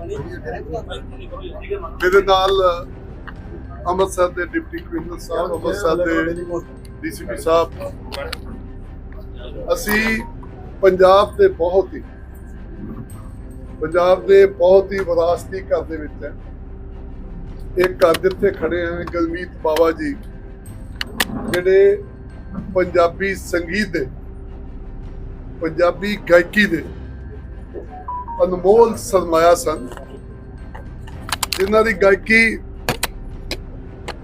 ਵੇਲੇ ਇਸ ਵੇਲੇ ਮੇਰੇ ਨਾਲ ਅੰਮ੍ਰਿਤਸਰ ਦੇ ਡਿਪਟੀ ਕਮਿਸ਼ਨਰ ਸਾਹਿਬ, ਅੰਮ੍ਰਿਤਸਰ ਦੇ ਡੀਸੀਪੀ ਸਾਹਿਬ। ਅਸੀਂ ਪੰਜਾਬ ਦੇ ਬਹੁਤ ਹੀ, ਪੰਜਾਬ ਦੇ ਬਹੁਤ ਹੀ ਵਿਰਾਸਤੀ ਘਰ ਦੇ ਵਿੱਚ ਹੈ। ਇੱਕ ਘਰ ਜਿੱਥੇ ਖੜੇ ਆ ਗਲਮੀਤ ਬਾਵਾ ਜੀ, ਜਿਹੜੇ ਪੰਜਾਬੀ ਸੰਗੀਤ ਦੇ, ਪੰਜਾਬੀ ਗਾਇਕੀ ਦੇ ਅਨਮੋਲ ਸਰਮਾਇਆ ਸਨ, ਜਿਨ੍ਹਾਂ ਦੀ ਗਾਇਕੀ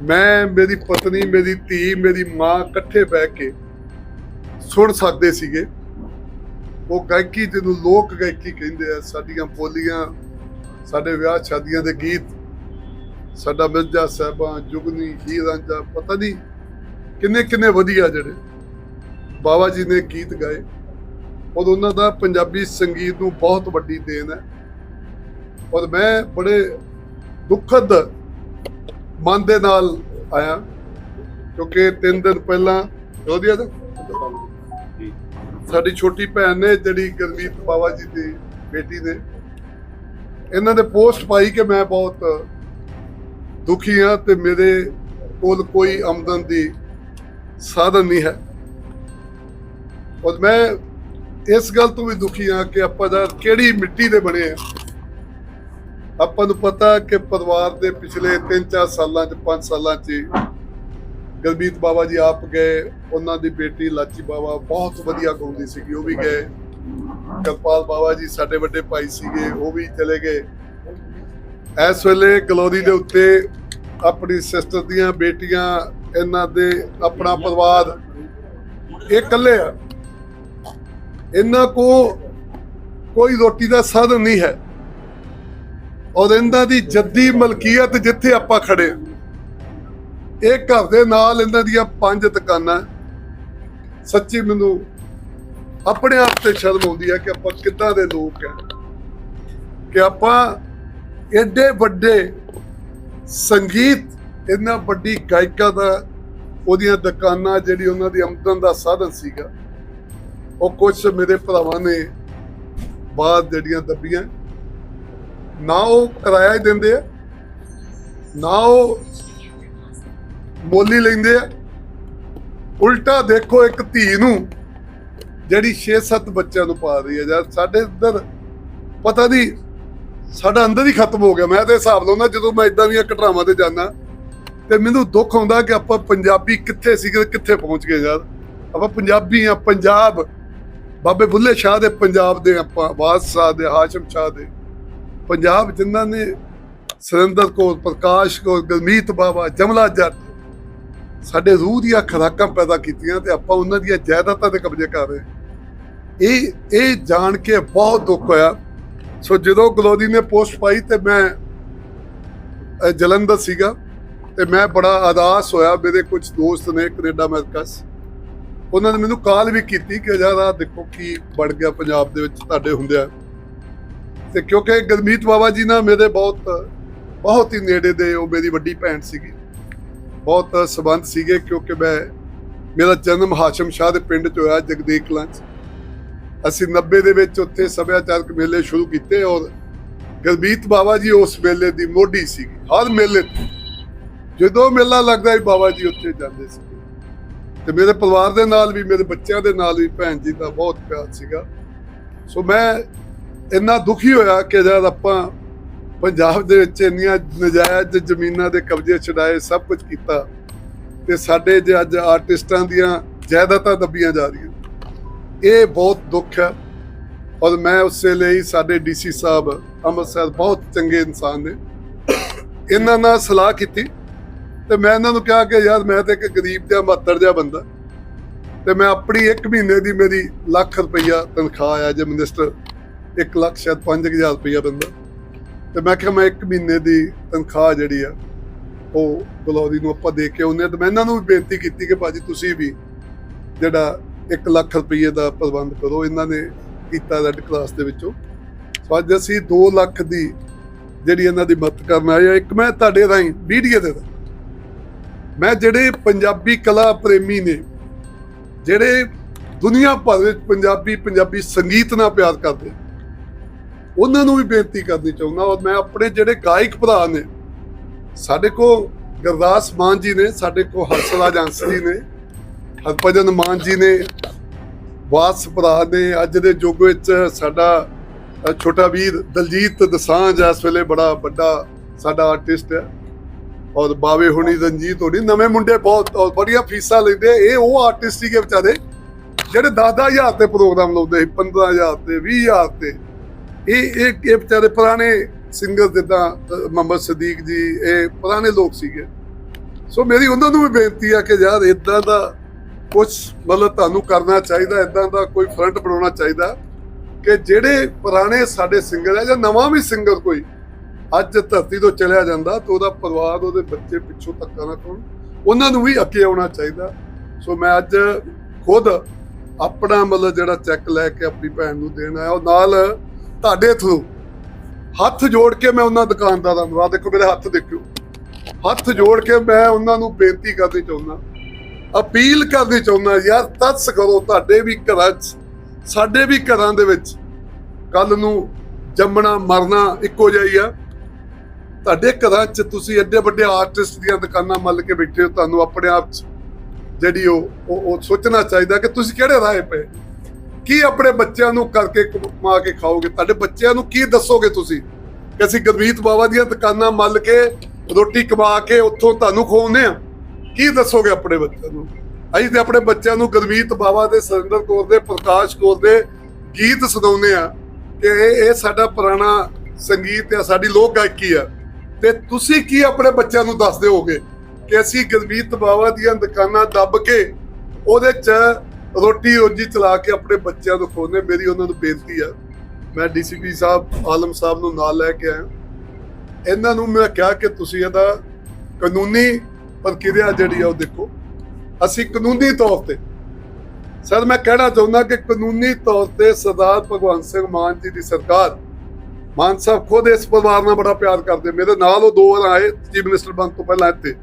ਮੈਂ, ਮੇਰੀ ਪਤਨੀ, ਮੇਰੀ ਧੀ, ਮੇਰੀ ਮਾਂ ਇਕੱਠੇ ਬਹਿ ਕੇ ਸੁਣ ਸਕਦੇ ਸੀਗੇ। ਉਹ ਗਾਇਕੀ ਜਿਹਨੂੰ ਲੋਕ ਗਾਇਕੀ ਕਹਿੰਦੇ ਆ, ਸਾਡੀਆਂ ਬੋਲੀਆਂ, ਸਾਡੇ ਵਿਆਹ ਸ਼ਾਦੀਆਂ ਦੇ ਗੀਤ, ਸਾਡਾ ਮਿਰਜ਼ਾ ਸਾਹਿਬਾਂ, ਜੁਗਨੀ ਹੀਰ ਰਾਂਝਾ ਪਤਾ ਨਹੀਂ ਕਿੰਨੇ ਕਿੰਨੇ ਵਧੀਆ ਜਿਹੜੇ ਬਾਬਾ ਜੀ ਨੇ ਗੀਤ ਗਾਏ। ਔਰ ਉਹਨਾਂ ਦਾ ਪੰਜਾਬੀ ਸੰਗੀਤ ਨੂੰ ਬਹੁਤ ਵੱਡੀ ਦੇਣ ਹੈ। ਔਰ ਮੈਂ ਬੜੇ ਦੁਖਦ ਮਨ ਦੇ ਨਾਲ ਆਇਆ ਕਿਉਂਕਿ ਤਿੰਨ ਦਿਨ ਪਹਿਲਾਂ ਉਹਦੀਆਂ ਦਾ ਸਾਡੀ ਛੋਟੀ ਭੈਣ ਨੇ ਜਿਹੜੀ ਗੁਰਮੀਤ ਬਾਬਾ ਜੀ ਦੀ ਬੇਟੀ ਨੇ ਇਹਨਾਂ ਨੇ ਪੋਸਟ ਪਾਈ ਕਿ ਮੈਂ ਬਹੁਤ ਦੁਖੀ ਹਾਂ ਤੇ ਮੇਰੇ ਕੋਲ ਕੋਈ ਆਮਦਨ ਦੀ ਸਾਧਨ ਨਹੀਂ ਹੈ। ਔਰ ਮੈਂ ਇਸ ਗੱਲ ਤੋਂ ਵੀ ਦੁਖੀ ਹਾਂ ਕਿ ਆਪਾਂ ਦਾ ਕਿਹੜੀ ਮਿੱਟੀ ਦੇ ਬਣੇ ਆ। ਆਪਾਂ ਨੂੰ ਪਤਾ ਕਿ ਪਰਿਵਾਰ ਦੇ ਪਿਛਲੇ 3-4 ਸਾਲਾਂ ਚ 5 ਸਾਲਾਂ ਚ ਹੀ ਗਲਬੀਤ ਬਾਬਾ ਜੀ ਆਪ ਗਏ, ਉਹਨਾਂ ਦੀ ਬੇਟੀ ਲਾਚੀ ਬਾਬਾ ਬਹੁਤ ਵਧੀਆ ਗਾਉਂਦੀ ਸੀਗੀ, ਉਹ ਵੀ ਗਏ। ਕਰਪਾਲ ਬਾਬਾ ਜੀ ਸਾਡੇ ਵੱਡੇ ਭਾਈ ਸੀਗੇ, ਉਹ ਵੀ ਚਲੇ ਗਏ। ਇਸ ਵੇਲੇ ਗਲੋਰੀ ਦੇ ਉੱਤੇ ਆਪਣੀ ਸਿਸਟਰ ਦੀਆਂ ਬੇਟੀਆਂ, ਇਹਨਾਂ ਦੇ ਆਪਣਾ ਪਰਿਵਾਰ, ਇਹ ਇਕੱਲੇ ਆ। ਇਹਨਾਂ ਕੋ ਕੋਈ ਰੋਟੀ ਦਾ ਸਾਧਨ ਨਹੀਂ ਹੈ। ਔਰ ਇਹਨਾਂ ਦੀ ਜੱਦੀ ਮਲਕੀਅਤ ਜਿੱਥੇ ਆਪਾਂ ਖੜੇ ਹਾਂ, ਇਹ ਘਰ ਦੇ ਨਾਲ ਇਹਨਾਂ ਦੀਆਂ ਪੰਜ ਦੁਕਾਨਾਂ ਸੱਚੀ ਮੈਨੂੰ ਆਪਣੇ ਆਪ ਤੇ ਸ਼ਰਮ ਆਉਂਦੀ ਹੈ ਕਿ ਆਪਾਂ ਕਿੱਦਾਂ ਦੇ ਲੋਕ ਆ ਕਿ ਆਪਾਂ ਐਡੇ ਵੱਡੇ ਸੰਗੀਤ ਇੰਨਾ ਵੱਡੀ ਗਾਇਕਾ ਦਾ ਉਹਦੀਆਂ ਦੁਕਾਨਾਂ ਜਿਹੜੀ ਉਹਨਾਂ ਦੀ ਆਮਦਨ ਦਾ ਸਾਧਨ ਸੀਗਾ। ਉਹ ਕੁਝ ਮੇਰੇ ਭਰਾਵਾਂ ਨੇ ਬਾਅਦ ਜਿਹੜੀਆਂ ਦੱਬੀਆਂ, ਨਾ ਉਹ ਕਿਰਾਇਆ ਹੀ ਦਿੰਦੇ ਆ, ਨਾ ਉਹ ਮੋਲੀ ਲੈਂਦੇ ਆ। ਉਲਟਾ ਦੇਖੋ ਇੱਕ ਧੀ ਨੂੰ ਜਿਹੜੀ 6-7 ਬੱਚਿਆਂ ਨੂੰ ਪਾ ਰਹੀ ਹੈ। ਯਾਰ ਸਾਡੇ ਅੰਦਰ ਪਤਾ ਨਹੀਂ, ਸਾਡਾ ਅੰਦਰ ਹੀ ਖਤਮ ਹੋ ਗਿਆ। ਮੈਂ ਤੇ ਹਿਸਾਬ ਲਾਉਂਦਾ ਜਦੋਂ ਮੈਂ ਇਦਾਂ ਦੀਆਂ ਘਟਨਾਵਾਂ ਤੇ ਜਾਂਦਾ ਤੇ ਮੈਨੂੰ ਦੁੱਖ ਆਉਂਦਾ ਕਿ ਆਪਾਂ ਪੰਜਾਬੀ ਕਿੱਥੇ ਸੀਗੇ ਕਿੱਥੇ ਪਹੁੰਚ ਗਏ ਯਾਰ। ਆਪਾਂ ਪੰਜਾਬੀ ਆ, ਪੰਜਾਬ ਬਾਬੇ ਬੁੱਲੇ ਸ਼ਾਹ ਦੇ ਪੰਜਾਬ ਦੇ ਆਪਾਂ, ਬਾਦਸ਼ਾਹ ਦੇ, ਹਾਸ਼ਮ ਸ਼ਾਹ ਦੇ। ਪੰਜਾਬ ਜਿਨ੍ਹਾਂ ਨੇ ਸੁਰਿੰਦਰ ਕੌਰ, ਪ੍ਰਕਾਸ਼ ਕੌਰ, ਗਰਮੀਤ ਬਾਬਾ ਜਮਲਾ ਜੱਟ ਸਾਡੇ ਰੂਹ ਦੀਆਂ ਖਰਾਕਾਂ ਪੈਦਾ ਕੀਤੀਆਂ ਤੇ ਆਪਾਂ ਉਹਨਾਂ ਦੀਆਂ ਜਾਇਦਾਦਾਂ ਤੇ ਕਬਜ਼ੇ ਕਰ ਰਹੇ ਇਹ ਇਹ ਜਾਣ ਕੇ ਬਹੁਤ ਦੁੱਖ ਹੋਇਆ। ਸੋ ਜਦੋਂ ਗਲੋਦੀ ਨੇ ਪੋਸਟ ਪਾਈ ਤੇ ਮੈਂ ਜਲੰਧਰ ਸੀਗਾ ਤੇ ਮੈਂ ਬੜਾ ਆਦਾਸ ਹੋਇਆ। ਮੇਰੇ ਕੁਝ ਦੋਸਤ ਨੇ ਕੈਨੇਡਾ ਅਮਰੀਕਾ 'ਚ। ਉਹਨਾਂ ਨੇ ਮੈਨੂੰ ਕਾਲ ਵੀ ਕੀਤੀ ਕਿ ਯਾਰ ਆਹ ਦੇਖੋ ਕੀ ਬਣ ਗਿਆ ਪੰਜਾਬ ਦੇ ਵਿੱਚ ਤੁਹਾਡੇ ਹੁੰਦਿਆਂ। ਤੇ ਕਿਉਂਕਿ ਗਰਮੀਤ ਬਾਬਾ ਜੀ ਨਾਲ ਮੇਰੇ ਬਹੁਤ ਬਹੁਤ ਹੀ ਨੇੜੇ ਦੇ, ਉਹ ਮੇਰੀ ਵੱਡੀ ਭੈਣ ਸੀਗੀ। ਬਹੁਤ ਸਬੰਧ ਸੀਗੇ ਕਿਉਂਕਿ ਮੈਂ, ਮੇਰਾ ਜਨਮ ਹਾਸ਼ਮ ਸ਼ਾਹ ਦੇ ਪਿੰਡ 'ਚ ਹੋਇਆ ਜਗਦੇਵ ਕਲਾਂ 'ਚ ਅਸੀਂ 90 ਦੇ ਵਿੱਚ ਉੱਥੇ ਸੱਭਿਆਚਾਰਕ ਮੇਲੇ ਸ਼ੁਰੂ ਕੀਤੇ ਔਰ ਗਰਮੀਤ ਬਾਬਾ ਜੀ ਉਸ ਮੇਲੇ ਦੀ ਮੋਢੀ ਸੀਗੀ। ਹਰ ਮੇਲੇ ਜਦੋਂ ਮੇਲਾ ਲੱਗਦਾ ਸੀ ਬਾਬਾ ਜੀ ਉੱਥੇ ਜਾਂਦੇ ਸੀ ਤੇ ਮੇਰੇ ਪਰਿਵਾਰ ਦੇ ਨਾਲ ਵੀ, ਮੇਰੇ ਬੱਚਿਆਂ ਦੇ ਨਾਲ ਵੀ ਭੈਣ ਜੀ ਦਾ ਬਹੁਤ ਪਿਆਰ ਸੀਗਾ। ਸੋ ਮੈਂ ਇੰਨਾ ਦੁਖੀ ਹੋਇਆ ਕਿ ਜਦ ਆਪਾਂ ਪੰਜਾਬ ਦੇ ਵਿੱਚ ਇੰਨੀਆਂ ਨਜਾਇਜ਼ ਜ਼ਮੀਨਾਂ ਦੇ ਕਬਜ਼ੇ ਛਡਾਏ, ਸਭ ਕੁਝ ਕੀਤਾ, ਤੇ ਸਾਡੇ ਜੇ ਅੱਜ ਆਰਟਿਸਟਾਂ ਦੀਆਂ ਜਾਇਦਾਦਾਂ ਦੱਬੀਆਂ ਜਾ ਰਹੀਆਂ। ਇਹ ਬਹੁਤ ਦੁੱਖ ਹੈ ਔਰ ਮੈਂ ਉਸੇ ਲਈ ਸਾਡੇ ਡੀਸੀ ਸਾਹਿਬ ਅੰਮ੍ਰਿਤਸਰ ਬਹੁਤ ਚੰਗੇ ਇਨਸਾਨ ਨੇ। ਇਹਨਾਂ ਨਾਲ ਸਲਾਹ ਕੀਤੀ ਤੇ ਮੈਂ ਇਹਨਾਂ ਨੂੰ ਕਿਹਾ ਕਿ ਯਾਰ ਮੈਂ ਤੇ ਇੱਕ ਗਰੀਬ ਜਿਹਾ ਮਾਤਰ ਜਿਹਾ ਬੰਦਾ। ਤੇ ਮੈਂ ਆਪਣੀ 1 ਮਹੀਨੇ ਦੀ ਮੇਰੀ ਲੱਖ ਰੁਪਈਆ ਤਨਖਾਹ ਆ, ਜੇ ਮਿਨਿਸਟਰ 1 ਲੱਖ, ਸ਼ਾਇਦ 5000 ਰੁਪਈਆ ਬੰਦਾ ਤੇ ਮੈਂ ਕਿਹਾ ਮੈਂ 1 ਮਹੀਨੇ ਦੀ ਤਨਖਾਹ ਜਿਹੜੀ ਆ, ਉਹ ਗਲੋਰੀ ਨੂੰ ਆਪਾਂ ਦੇ ਕੇ ਆਉਂਦੇ ਹਾਂ। ਤੇ ਮੈਂ ਇਹਨਾਂ ਨੂੰ ਵੀ ਬੇਨਤੀ ਕੀਤੀ ਕਿ ਭਾਜੀ ਤੁਸੀਂ ਵੀ ਜਿਹੜਾ 1 ਲੱਖ ਰੁਪਈਏ ਦਾ ਪ੍ਰਬੰਧ ਕਰੋ, ਇਹਨਾਂ ਨੇ ਕੀਤਾ ਰੈੱਡ ਕਲਾਸ ਦੇ ਵਿੱਚੋਂ। ਸੋ ਅੱਜ ਅਸੀਂ 2 ਲੱਖ ਦੀ ਜਿਹੜੀ ਇਹਨਾਂ ਦੀ ਮਦਦ ਕਰਨ ਆਏ ਆ, ਇੱਕ ਮੈਂ ਤੁਹਾਡੇ ਰਾਹੀਂ ਵੀਡੀਓ ਦੇ ਦਾਂ। ਮੈਂ ਜਿਹੜੇ ਪੰਜਾਬੀ ਕਲਾ ਪ੍ਰੇਮੀ ਨੇ, ਜਿਹੜੇ ਦੁਨੀਆ ਭਰ ਵਿੱਚ ਪੰਜਾਬੀ ਪੰਜਾਬੀ ਸੰਗੀਤ ਨਾਲ ਪਿਆਰ ਕਰਦੇ ਉਹਨਾਂ ਨੂੰ ਵੀ ਬੇਨਤੀ ਕਰਨੀ ਚਾਹੁੰਦਾ ਔਰ ਮੈਂ ਆਪਣੇ ਜਿਹੜੇ ਗਾਇਕ ਭਰਾ ਨੇ, ਸਾਡੇ ਕੋਲ ਗੁਰਦਾਸ ਮਾਨ ਜੀ ਨੇ, ਸਾਡੇ ਕੋ ਹਰਸਰਾਜ ਅੰਸ ਜੀ ਨੇ, ਹਰਭਜਨ ਮਾਨ ਜੀ ਨੇ ਵਾਸ ਭਰਾ ਨੇ, ਅੱਜ ਦੇ ਯੁੱਗ ਵਿੱਚ ਸਾਡਾ ਛੋਟਾ ਵੀਰ ਦਲਜੀਤ ਦਸਾਂਝ ਇਸ ਵੇਲੇ ਬੜਾ ਵੱਡਾ ਸਾਡਾ ਆਰਟਿਸਟ ਹੈ। ਔਰ ਬਾਵੇ ਹੁਣੀ ਰਣਜੀਤ ਹੋਣੀ, ਨਵੇਂ ਮੁੰਡੇ ਬਹੁਤ, ਔਰ ਬੜੀਆਂ ਫੀਸਾਂ ਲੈਂਦੇ ਇਹ ਉਹ ਆਰਟਿਸਟ ਸੀਗੇ ਵਿਚਾਰੇ, ਜਿਹੜੇ 10-10000 ਤੇ ਪ੍ਰੋਗਰਾਮ ਲਾਉਂਦੇ ਸੀ 15000 ਤੇ 20000 ਤੇ। ਇਹ ਇਹ ਇਹ ਵਿਚਾਰੇ ਪੁਰਾਣੇ ਸਿੰਗਰ ਜਿੱਦਾਂ ਮੁਹੰਮਦ ਸਦੀਕ ਜੀ, ਇਹ ਪੁਰਾਣੇ ਲੋਕ ਸੀਗੇ। ਸੋ ਮੇਰੀ ਉਹਨਾਂ ਨੂੰ ਵੀ ਬੇਨਤੀ ਆ ਕਿ ਯਾਰ ਇਦਾਂ ਦਾ ਕੁਝ ਮਤਲਬ ਤੁਹਾਨੂੰ ਕਰਨਾ ਚਾਹੀਦਾ ਇਦਾਂ ਦਾ ਕੋਈ ਫਰੰਟ ਬਣਾਉਣਾ ਚਾਹੀਦਾ ਕਿ ਜਿਹੜੇ ਪੁਰਾਣੇ ਸਾਡੇ ਸਿੰਗਰ ਹੈ ਜਾਂ ਨਵਾਂ ਵੀ ਸਿੰਗਰ ਕੋਈ ਅੱਜ ਧਰਤੀ ਤੋਂ ਚਲਿਆ ਜਾਂਦਾ ਤਾਂ ਉਹਦਾ ਪਰਿਵਾਰ, ਉਹਦੇ ਬੱਚੇ ਪਿੱਛੋਂ ਧੱਕਾ ਨਾ ਕਰਨ ਉਹਨਾਂ ਨੂੰ ਵੀ ਅੱਗੇ ਆਉਣਾ ਚਾਹੀਦਾ। ਸੋ ਮੈਂ ਅੱਜ ਖੁਦ ਆਪਣਾ ਮਤਲਬ ਜਿਹੜਾ ਚੈੱਕ ਲੈ ਕੇ ਆਪਣੀ ਭੈਣ ਨੂੰ ਦੇਣ ਆਇਆ। ਉਹ ਨਾਲ ਤੁਹਾਡੇ ਥਰੂ ਹੱਥ ਜੋੜ ਕੇ ਮੈਂ ਉਹਨਾਂ ਦੁਕਾਨਦਾਰਾਂ ਨੂੰ ਆ ਦੇਖੋ ਮੇਰੇ ਹੱਥ ਦੇਖਿਓ। ਹੱਥ ਜੋੜ ਕੇ ਮੈਂ ਉਹਨਾਂ ਨੂੰ ਬੇਨਤੀ ਕਰਨੀ ਚਾਹੁੰਦਾ। ਅਪੀਲ ਕਰਨੀ ਚਾਹੁੰਦਾ, ਯਾਰ ਤਰਸ ਕਰੋ ਤੁਹਾਡੇ ਵੀ ਘਰਾਂ 'ਚ, ਸਾਡੇ ਵੀ ਘਰਾਂ ਦੇ ਵਿੱਚ। ਕੱਲ ਨੂੰ ਜੰਮਣਾ, ਮਰਨਾ ਇੱਕੋ ਜਿਹਾ ਹੀ ਆ। ਤੁਹਾਡੇ ਘਰਾਂ 'ਚ ਤੁਸੀਂ ਐਡੇ ਵੱਡੇ ਆਰਟਿਸਟ ਦੀਆਂ ਦੁਕਾਨਾਂ ਮੱਲ ਕੇ ਬੈਠੇ ਹੋ, ਤੁਹਾਨੂੰ ਆਪਣੇ ਆਪ 'ਚ ਜਿਹੜੀ ਉਹ ਉਹ ਸੋਚਣਾ ਚਾਹੀਦਾ ਕਿ ਤੁਸੀਂ ਕਿਹੜੇ ਰਾਹ ਪਏ? ਕੀ ਆਪਣੇ ਬੱਚਿਆਂ ਨੂੰ ਕਰਕੇ ਕਮਾ ਕੇ ਖਾਓਗੇ? ਤੁਹਾਡੇ ਬੱਚਿਆਂ ਨੂੰ ਕੀ ਦੱਸੋਗੇ ਤੁਸੀਂ ਕਿ ਅਸੀਂ ਗੁਰਮੀਤ ਬਾਵਾ ਦੀਆਂ ਦੁਕਾਨਾਂ ਮੱਲ ਕੇ ਰੋਟੀ ਕਮਾ ਕੇ ਉੱਥੋਂ ਤੁਹਾਨੂੰ ਖਵਾਉਂਦੇ ਆ ਕੀ ਦੱਸੋਗੇ ਆਪਣੇ ਬੱਚਿਆਂ ਨੂੰ? ਅਸੀਂ ਤੇ ਆਪਣੇ ਬੱਚਿਆਂ ਨੂੰ ਗੁਰਮੀਤ ਬਾਵਾ ਦੇ, ਸੁਰਿੰਦਰ ਕੌਰ ਦੇ, ਪ੍ਰਕਾਸ਼ ਕੌਰ ਦੇ ਗੀਤ ਸੁਣਾਉਂਦੇ ਆ ਕਿ ਇਹ ਸਾਡਾ ਪੁਰਾਣਾ ਸੰਗੀਤ ਆ ਸਾਡੀ ਲੋਕ ਗਾਇਕੀ ਆ ਤੇ ਤੁਸੀਂ ਕੀ ਆਪਣੇ ਬੱਚਿਆਂ ਨੂੰ ਦੱਸਦੇ ਹੋਗੇ ਕਿ ਅਸੀਂ ਗੁਰਮੀਤ ਬਾਵਾ ਦੀਆਂ ਦੁਕਾਨਾਂ ਦੱਬ ਕੇ ਉਹਦੇ 'ਚ ਰੋਟੀ ਰੋਜੀ ਚਲਾ ਕੇ ਆਪਣੇ ਬੱਚਿਆਂ ਨੂੰ ਖਵਾਉਂਦੇ ਮੇਰੀ ਉਹਨਾਂ ਨੂੰ ਬੇਨਤੀ ਆ। ਮੈਂ ਡੀਸੀਪੀ ਸਾਹਿਬ, ਆਲਮ ਸਾਹਿਬ ਨੂੰ ਨਾਲ ਲੈ ਕੇ ਆਇਆ। ਇਹਨਾਂ ਨੂੰ ਮੈਂ ਕਿਹਾ ਕਿ ਤੁਸੀਂ ਇਹਦਾ ਕਾਨੂੰਨੀ ਪ੍ਰਕਿਰਿਆ ਜਿਹੜੀ ਆ ਉਹ ਦੇਖੋ। ਅਸੀਂ ਕਾਨੂੰਨੀ ਤੌਰ ਤੇ, ਸਰ ਮੈਂ ਕਹਿਣਾ ਚਾਹੁੰਦਾ ਕਿ ਕਾਨੂੰਨੀ ਤੌਰ ਤੇ ਸਰਦਾਰ ਭਗਵੰਤ ਸਿੰਘ ਮਾਨ ਜੀ ਦੀ ਸਰਕਾਰ ਮਾਨ ਸਾਹਿਬ ਖੁਦ ਇਸ ਪਰਿਵਾਰ ਨਾਲ ਬੜਾ ਪਿਆਰ ਕਰਦੇ। ਮੇਰੇ ਨਾਲ ਉਹ ਦੋ ਵਾਰ ਆਏ, ਚੀਫ ਮਿਨਿਸਟਰ ਬਣ ਤੋਂ ਪਹਿਲਾਂ ਇੱਥੇ।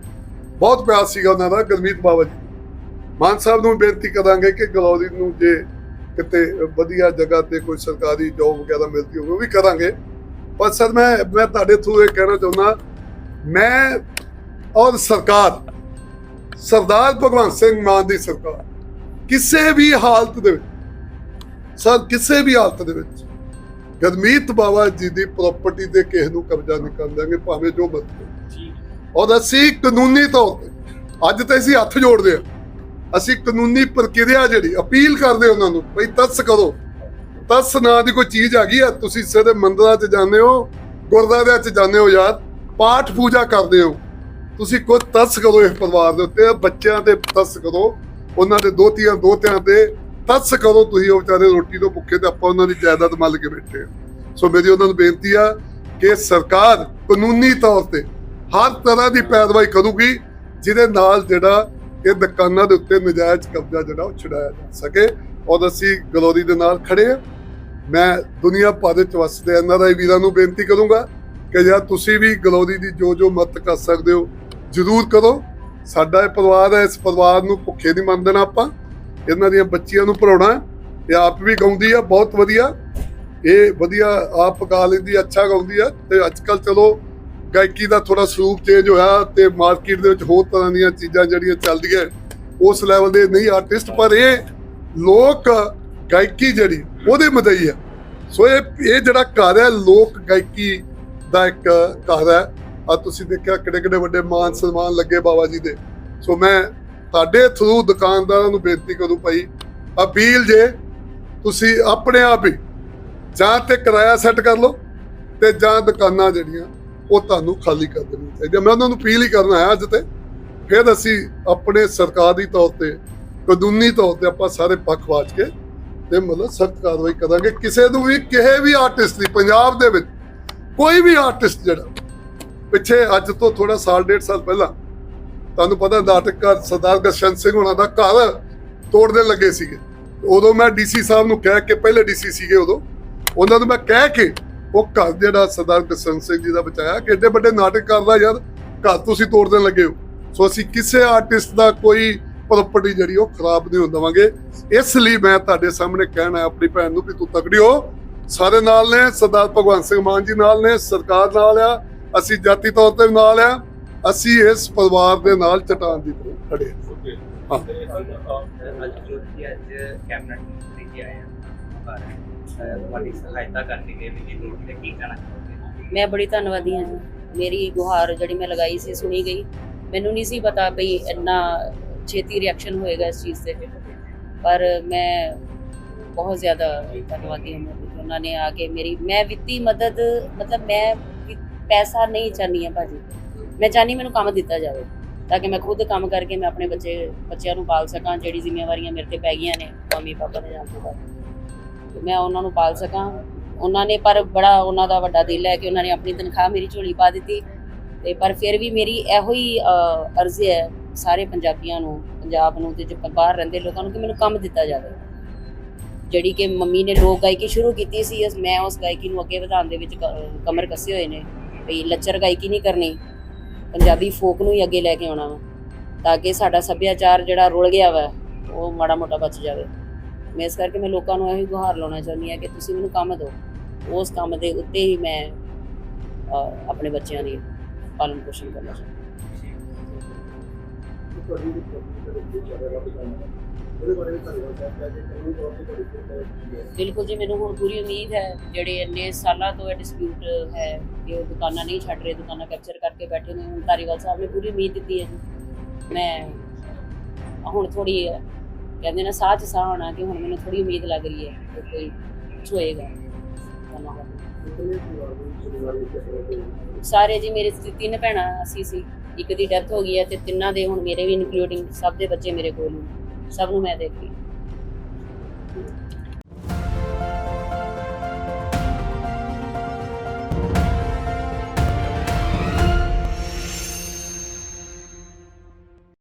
ਬਹੁਤ ਪਿਆਰ ਸੀਗਾ ਉਹਨਾਂ ਦਾ, ਗੁਰਮੀਤ ਬਾਬਾ ਜੀ। ਮਾਨ ਸਾਹਿਬ ਨੂੰ ਬੇਨਤੀ ਕਰਾਂਗੇ ਕਿ ਗਲੌਰੀ ਨੂੰ ਜੇ ਕਿਤੇ ਵਧੀਆ ਜਗ੍ਹਾ ਤੇ ਕੋਈ ਸਰਕਾਰੀ ਜੋਬ ਵਗੈਰਾ ਮਿਲਦੀ ਹੋਵੇ, ਉਹ ਵੀ ਕਰਾਂਗੇ। ਪਰ ਸਰ, ਮੈਂ ਮੈਂ ਤੁਹਾਡੇ ਥਰੂ ਇਹ ਕਹਿਣਾ ਚਾਹੁੰਦਾ, ਮੈਂ ਔਰ ਸਰਕਾਰ, ਸਰਦਾਰ ਭਗਵੰਤ ਸਿੰਘ ਮਾਨ ਦੀ ਸਰਕਾਰ, ਕਿਸੇ ਵੀ ਹਾਲਤ ਦੇ ਵਿੱਚ, ਸਰ, ਕਿਸੇ ਵੀ ਹਾਲਤ ਦੇ ਵਿੱਚ ਗਰਮੀਤ ਬਾਬਾ ਜੀ ਦੀ ਪ੍ਰਾਪਰਟੀ ਤੇ ਕਿਸੇ ਨੂੰ ਕਬਜ਼ਾ ਨਹੀਂ ਕਰਨ ਦਿਆਂਗੇ ਭਾਵੇਂ ਜੋ ਮਰਜ਼ੀ ਔਰ ਅਸੀਂ ਕਾਨੂੰਨੀ ਤੌਰ ਤੇ ਅੱਜ ਤੇ ਅਸੀਂ ਹੱਥ ਜੋੜਦੇ ਆ ਅਸੀਂ ਕਾਨੂੰਨੀ ਪ੍ਰਕਿਰਿਆ ਜਿਹੜੀ ਅਪੀਲ ਕਰਦੇ ਉਹਨਾਂ ਨੂੰ ਭਈ ਤਰਸ ਕਰੋ। ਤਰਸ ਨਾਂ ਦੀ ਕੋਈ ਚੀਜ਼ ਹੈਗੀ ਆ ਤੁਸੀਂ ਸਿੱਧੇ ਮੰਦਰਾਂ 'ਚ ਜਾਂਦੇ ਹੋ ਗੁਰਦੁਆਰਿਆਂ 'ਚ ਜਾਂਦੇ ਹੋ ਯਾਰ ਪਾਠ ਪੂਜਾ ਕਰਦੇ ਹੋ। ਤੁਸੀਂ ਕੋਈ ਤਰਸ ਕਰੋ ਇਸ ਪਰਿਵਾਰ ਦੇ ਉੱਤੇ ਬੱਚਿਆਂ ਤੇ ਤਰਸ ਕਰੋ ਉਹਨਾਂ ਦੇ ਦੋਤੀਆਂ ਦੋਤਿਆਂ ਤੇ ਤਰਸ ਕਰੋ ਤੁਸੀਂ ਉਹ ਵਿਚਾਰੇ ਰੋਟੀ ਤੋਂ ਭੁੱਖੇ ਤੇ ਆਪਾਂ ਉਹਨਾਂ ਦੀ ਜਾਇਦਾਦ ਮੱਲ ਕੇ ਬੈਠੇ ਹਾਂ। ਸੋ ਮੇਰੀ ਉਹਨਾਂ ਨੂੰ ਬੇਨਤੀ ਆ ਕਿ ਸਰਕਾਰ ਕਾਨੂੰਨੀ ਤੌਰ ਤੇ ਹਰ ਤਰ੍ਹਾਂ ਦੀ ਪੈਰਵਾਈ ਕਰੂਗੀ, ਜਿਹਦੇ ਨਾਲ ਜਿਹੜਾ ਇਹ ਦੁਕਾਨਾਂ ਦੇ ਉੱਤੇ ਨਜਾਇਜ਼ ਕਬਜ਼ਾ ਜਿਹੜਾ ਉਹ ਛੁਡਾਇਆ ਜਾ ਸਕੇ। ਔਰ ਅਸੀਂ ਗਲੋਰੀ ਦੇ ਨਾਲ ਖੜੇ ਹਾਂ ਮੈਂ ਦੁਨੀਆ ਭਰ ਵਿੱਚ ਵਸਦੇ ਐਨਆਰਆਈ ਵੀਰਾਂ ਨੂੰ ਬੇਨਤੀ ਕਰੂੰਗਾ ਕਿ ਯਾਰ ਤੁਸੀਂ ਵੀ ਗਲੋਰੀ ਦੀ ਜੋ ਜੋ ਮਦਦ ਕਰ ਸਕਦੇ ਹੋ, ਜ਼ਰੂਰ ਕਰੋ। ਸਾਡਾ ਇਹ ਪਰਿਵਾਰ ਹੈ, ਇਸ ਪਰਿਵਾਰ ਨੂੰ ਭੁੱਖੇ ਨਹੀਂ ਮੰਨ ਦੇਣਾ ਆਪਾਂ। ਇਹਨਾਂ ਦੀਆਂ ਬੱਚੀਆਂ ਨੂੰ ਪੜਾਉਣਾ ਇਹ ਆਪ ਵੀ ਗਾਉਂਦੀ ਆ, ਬਹੁਤ ਵਧੀਆ। ਇਹ ਵਧੀਆ ਆਪ ਗਾ ਲੈਂਦੀ, ਅੱਛਾ ਗਾਉਂਦੀ ਆ ਤੇ ਅੱਜ ਕੱਲ ਚਲੋ ਗਾਇਕੀ ਦਾ ਥੋੜਾ ਸਰੂਪ ਚੇਂਜ ਹੋਇਆ ਤੇ ਮਾਰਕੀਟ ਦੇ ਵਿੱਚ ਹੋਰ ਤਰ੍ਹਾਂ ਦੀਆਂ ਚੀਜ਼ਾਂ ਜਿਹੜੀਆਂ ਚੱਲਦੀਆਂ, ਉਸ ਲੈਵਲ ਦੇ ਨਹੀਂ ਆਰਟਿਸਟ ਪਰ ਇਹ ਲੋਕ ਗਾਇਕੀ ਜਿਹੜੀ, ਉਹਦੇ ਮਦਈ ਆ। ਸੋ ਇਹ ਇਹ ਜਿਹੜਾ ਘਰ ਹੈ, ਲੋਕ ਗਾਇਕੀ ਦਾ ਇੱਕ ਘਰ ਹੈ। ਆ ਤੁਸੀਂ ਦੇਖਿਆ ਕਿਹੜੇ ਕਿਹੜੇ ਵੱਡੇ ਮਾਨ ਸਨਮਾਨ ਲੱਗੇ ਬਾਬਾ ਜੀ ਦੇ। ਸੋ ਮੈਂ ਤੁਹਾਡੇ ਥਰੂ ਦੁਕਾਨਦਾਰਾਂ ਨੂੰ ਬੇਨਤੀ ਕਰੂ ਭਾਈ, ਅਪੀਲ ਜੇ ਤੁਸੀਂ ਆਪਣੇ ਆਪ ਹੀ ਜਾਂ ਤੇ ਕਿਰਾਇਆ ਸੈੱਟ ਕਰ ਲਓ ਤੇ ਜਾਂ ਦੁਕਾਨਾਂ ਜਿਹੜੀਆਂ, ਉਹ ਤੁਹਾਨੂੰ ਖਾਲੀ ਕਰ ਦੇਣੀਆਂ ਚਾਹੀਦੀਆਂ। ਮੈਂ ਉਹਨਾਂ ਨੂੰ ਅਪੀਲ ਹੀ ਕਰਨਾ ਹੈ ਅੱਜ ਤੇ। ਫਿਰ ਅਸੀਂ ਆਪਣੇ ਸਰਕਾਰੀ ਤੌਰ ਤੇ, ਕਾਨੂੰਨੀ ਤੌਰ ਤੇ ਆਪਾਂ ਸਾਰੇ ਪੱਖ ਵਾਚ ਕੇ ਤੇ ਮਤਲਬ ਸਖਤ ਕਾਰਵਾਈ ਕਰਾਂਗੇ। ਕਿਸੇ ਨੂੰ ਵੀ, ਕਿਸੇ ਵੀ ਆਰਟਿਸਟ ਦੀ, ਪੰਜਾਬ ਦੇ ਵਿੱਚ ਕੋਈ ਵੀ ਆਰਟਿਸਟ ਜਿਹੜਾ, ਪਿੱਛੇ ਅੱਜ ਤੋਂ ਥੋੜਾ ਸਾਲ, ਡੇਢ ਸਾਲ ਪਹਿਲਾਂ ਤੁਹਾਨੂੰ ਪਤਾ ਨਾਟਕਕਾਰ ਸਰਦਾਰ ਗਰਸ਼ਨ ਸਿੰਘ ਹੋਣਾ ਦਾ ਘਰ ਤੋੜਨ ਲੱਗੇ ਸੀਗੇ। ਉਦੋਂ ਮੈਂ ਡੀਸੀ ਸਾਹਿਬ ਨੂੰ ਕਹਿ ਕੇ ਪਹਿਲੇ ਡੀਸੀ ਸੀਗੇ ਉਦੋਂ। ਉਹਨਾਂ ਨੂੰ ਮੈਂ ਕਹਿ ਕੇ ਉਹ ਘਰ ਜਿਹੜਾ ਸਰਦਾਰ ਗਰਸ਼ਨ ਸਿੰਘ ਜੀ ਦਾ ਬਚਾਇਆ ਕਿ ਏਡੇ ਵੱਡੇ ਨਾਟਕਕਾਰ ਦਾ ਯਾਰ ਘਰ ਤੁਸੀਂ ਤੋੜਨ ਲੱਗੇ ਹੋ। ਸੋ ਅਸੀਂ ਕਿਸੇ ਆਰਟਿਸਟ ਦਾ ਕੋਈ ਪ੍ਰਾਪਰਟੀ ਜਿਹੜੀ ਉਹ ਖਰਾਬ ਨਹੀਂ ਹੋਣ ਦੇਵਾਂਗੇ। ਇਸ ਲਈ ਮੈਂ ਤੁਹਾਡੇ ਸਾਹਮਣੇ ਕਹਿਣਾ ਆਪਣੀ ਭੈਣ ਨੂੰ ਵੀ ਤੂੰ ਤਕੜੀ ਹੋ ਸਾਰੇ ਨਾਲ ਨੇ, ਸਰਦਾਰ ਭਗਵੰਤ ਸਿੰਘ ਮਾਨ ਜੀ ਨਾਲ ਨੇ, ਸਰਕਾਰ ਨਾਲ ਆ, ਅਸੀਂ ਜਾਤੀ ਤੌਰ ਤੇ ਨਾਲ ਆ। ਅਸੀਂ ਇਸ ਪਰਿਵਾਰ ਦੇ ਨਾਲ ਚਟਾਨ ਦੀ ਤਰ੍ਹਾਂ ਖੜੇ ਹਾਂ। ਆ। ਮੈਂ ਬੜੀ ਧੰਨਵਾਦੀ ਹਾਂ ਜੀ। ਮੇਰੀ ਗੁਹਾਰ ਜਿਹੜੀ ਮੈਂ ਲਗਾਈ ਸੀ ਸੁਣੀ ਗਈ। ਮੈਨੂੰ ਨਹੀਂ ਸੀ ਪਤਾ ਬਈ ਇੰਨਾ ਛੇਤੀ ਰਿਐਕਸ਼ਨ ਹੋਏਗਾ ਇਸ ਚੀਜ਼ ਤੇ। ਪਰ ਮੈਂ ਬਹੁਤ ਜ਼ਿਆਦਾ ਧੰਨਵਾਦੀ ਹਾਂ। ਉਹਨਾਂ ਨੇ ਆ ਕੇ ਮੇਰੀ ਮੈਂ ਵਿੱਤੀ ਮਦਦ ਮਤਲਬ ਮੈਂ ਪੈਸਾ ਨਹੀਂ ਚਾਹਨੀ ਹਾਂ ਭਾਜੀ। ਮੈਂ ਚਾਹਨੀ ਮੈਨੂੰ ਕੰਮ ਦਿੱਤਾ ਜਾਵੇ, ਤਾਂ ਕਿ ਮੈਂ ਖੁਦ ਕੰਮ ਕਰਕੇ ਮੈਂ ਆਪਣੇ ਬੱਚੇ, ਬੱਚਿਆਂ ਨੂੰ ਪਾਲ ਸਕਾਂ, ਜਿਹੜੀ ਜ਼ਿੰਮੇਵਾਰੀਆਂ ਮੇਰੇ ਤੇ ਪੈ ਗਈਆਂ ਨੇ ਮੰਮੀ ਪਾਪਾ ਨੇ ਜਾਣ ਤੋਂ ਬਾਅਦ। ਤੇ ਮੈਂ ਉਹਨਾਂ ਨੂੰ ਪਾਲ ਸਕਾਂ। ਉਹਨਾਂ ਨੇ ਪਰ ਬੜਾ ਉਹਨਾਂ ਦਾ ਵੱਡਾ ਦਿਲ ਹੈ ਕਿ ਉਹਨਾਂ ਨੇ ਆਪਣੀ ਤਨਖਾਹ ਮੇਰੀ ਝੋਲੀ ਪਾ ਦਿੱਤੀ। ਤੇ ਪਰ ਫਿਰ ਵੀ ਮੇਰੀ ਇਹੋ ਹੀ ਅਰਜ਼ ਹੈ ਸਾਰੇ ਪੰਜਾਬੀਆਂ ਨੂੰ, ਪੰਜਾਬ ਨੂੰ ਤੇ ਜੋ ਬਾਹਰ ਰਹਿੰਦੇ ਲੋਕਾਂ ਨੂੰ ਕਿ ਮੈਨੂੰ ਕੰਮ ਦਿੱਤਾ ਜਾਵੇ। ਜਿਹੜੀ ਕਿ ਮੰਮੀ ਨੇ ਲੋਕ ਗਾਇਕੀ ਸ਼ੁਰੂ ਕੀਤੀ ਸੀ, ਮੈਂ ਉਸ ਗਾਇਕੀ ਨੂੰ ਅੱਗੇ ਵਧਾਉਣ ਦੇ ਵਿੱਚ ਕ- ਕਮਰ ਕੱਸੇ ਹੋਏ ਨੇ। ਵੀ ਲੱਚਰ ਗਾਇਕੀ ਨਹੀਂ ਕਰਨੀ। ਪੰਜਾਬੀ ਫੋਕ ਨੂੰ ਹੀ ਅੱਗੇ ਲੈ ਕੇ ਆਉਣਾ ਵਾ, ਤਾਂ ਕਿ ਸਾਡਾ ਸੱਭਿਆਚਾਰ ਜਿਹੜਾ ਰੁਲ ਗਿਆ ਵਾ, ਉਹ ਮਾੜਾ ਮੋਟਾ ਬਚ ਜਾਵੇ। ਮੈਂ ਇਸ ਕਰਕੇ ਮੈਂ ਲੋਕਾਂ ਨੂੰ ਇਹੀ ਗੁਹਾਰ ਲਾਉਣਾ ਚਾਹੁੰਦੀ ਹਾਂ ਕਿ ਤੁਸੀਂ ਮੈਨੂੰ ਕੰਮ ਦਿਓ। ਉਸ ਕੰਮ ਦੇ ਉੱਤੇ ਹੀ ਮੈਂ ਆਪਣੇ ਬੱਚਿਆਂ ਦੀ ਪਾਲਣ ਪੋਸ਼ਣ ਕਰਨਾ ਚਾਹੁੰਦੀ ਹਾਂ। ਬਿਲਕੁਲ ਜੀ ਮੈਨੂੰ ਹੁਣ ਪੂਰੀ ਉਮੀਦ ਹੈ ਜਿਹੜੇ ਇੰਨੇ ਸਾਲਾਂ ਤੋਂ ਇਹ ਡਿਸਪਿਊਟ ਹੈ ਕਿ ਉਹ ਦੁਕਾਨਾਂ ਨਹੀਂ ਛੱਡ ਰਹੇ ਦੁਕਾਨਾਂ ਕੈਪਚਰ ਕਰਕੇ ਬੈਠੇ ਨੇ ਹੁਣ ਧਾਰੀਵਾਲ ਸਾਹਿਬ ਨੇ ਪੂਰੀ ਉਮੀਦ ਦਿੱਤੀ ਹੈ ਜੀ। ਮੈਂ ਹੁਣ ਥੋੜੀ ਕਹਿੰਦੇ ਨਾ ਸਾਹ ਚ ਸਾਹ ਆਉਣਾ ਕਿ ਹੁਣ ਮੈਨੂੰ ਥੋੜੀ ਉਮੀਦ ਲੱਗ ਰਹੀ ਹੈ ਕਿ ਕੋਈ ਧੰਨਵਾਦ। ਸਾਰੇ ਜੀ ਮੇਰੇ ਤਿੰਨ ਭੈਣਾਂ ਅਸੀਂ ਸੀ। ਇੱਕ ਦੀ ਡੈਥ ਹੋ ਗਈ ਹੈ ਤੇ ਤਿੰਨਾਂ ਦੇ ਹੁਣ ਮੇਰੇ ਵੀ ਇਨਕਲੂਡਿੰਗ ਸਭ ਦੇ ਬੱਚੇ ਮੇਰੇ ਕੋਲ ਨੇ। ਸਭ ਨੂੰ ਮੈਂ ਦੇਖਦੀ